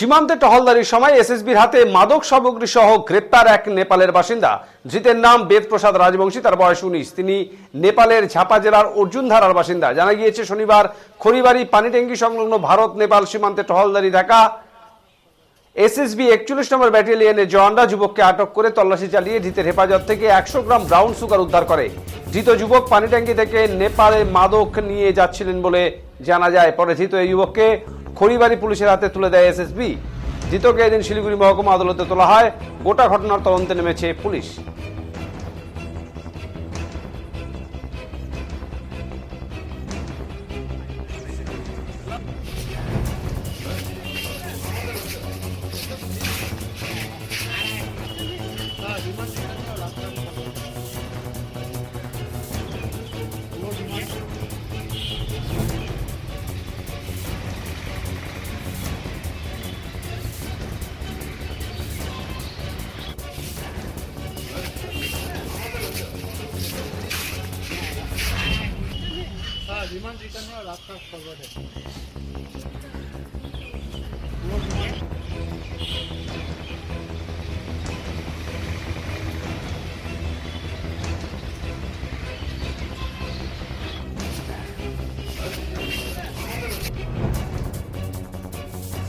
সীমান্তে টহলদারির সময় এসএসবির হাতে মাদক সামগ্রী সহ গ্রেপ্তার এক নেপালের বাসিন্দা। ধৃতের নাম বেদপ্রসাদ রাজবংশী, তার বয়স উনিশ। তিনি নেপালের ঝাপা জেলার অর্জুনধারার বাসিন্দা। জানা গিয়েছে, শনিবার খড়িবাড়ি পানিট্যাঙ্কি সংলগ্ন ভারত, নেপাল সীমান্তে টহলদারি থাকা এসএসবি একচল্লিশ নম্বর ব্যাটালিয়নের জওয়ানরা যুবককে আটক করে তল্লাশি চালিয়ে ধৃতের হেফাজত থেকে একশো গ্রাম ব্রাউন সুগার উদ্ধার করে। ধৃত যুবক পানিট্যাঙ্কি থেকে নেপালে মাদক নিয়ে যাচ্ছিলেন বলে জানা যায়। পরে ধৃত এই যুবককে খড়িবাড়ি পুলিশের হাতে তুলে দেয় এসএসবি। ধৃতকে এদিন শিলিগুড়ি মহকুমা আদালতে তোলা হয়। গোটা ঘটনার তদন্তে নেমেছে পুলিশ। विमान रिटर्न है और आपका फॉरवर्ड है